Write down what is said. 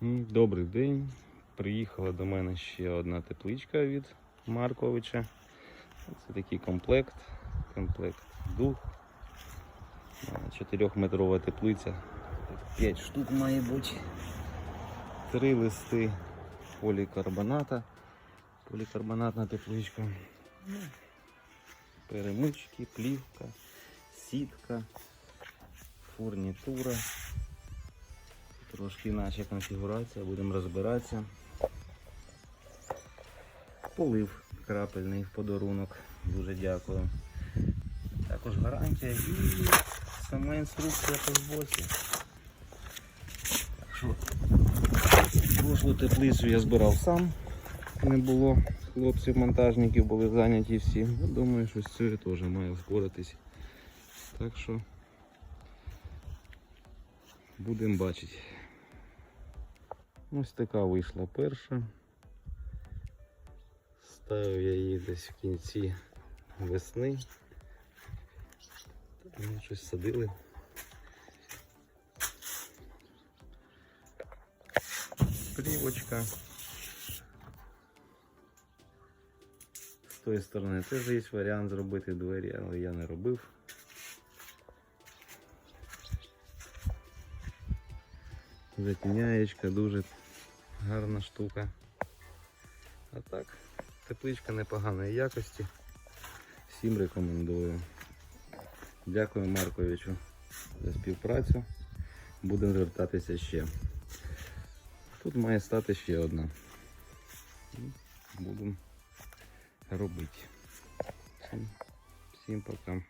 Добрий день. Приїхала до мене ще одна тепличка від Марковича. Це такий комплект. Комплект дух. Чотирьохметрова теплиця. П'ять штук має бути. Три листи полікарбоната. Полікарбонатна тепличка. Перемички, плівка, сітка, фурнітура. Трошки інакша конфігурація, будемо розбиратися. Полив крапельний в подарунок. Дуже дякую. Також гарантія і сама інструкція по що прошлу теплицю я збирав сам. Не було хлопців, монтажників були зайняті всі. Ну, Думаю, що з цього теж має впоратись. Так що будемо бачити. Ось така вийшла перша. Ставив я її десь в кінці весни. Ми щось садили. Плівочка. З тої сторони теж є варіант зробити двері, але я не робив. Затіняєчка, дуже гарна штука. А так, тепличка непоганої якості. Всім рекомендую. Дякую Марковичу за співпрацю. Будемо звертатися ще. Тут має стати ще одна. Будемо робити. Всім, всім пока.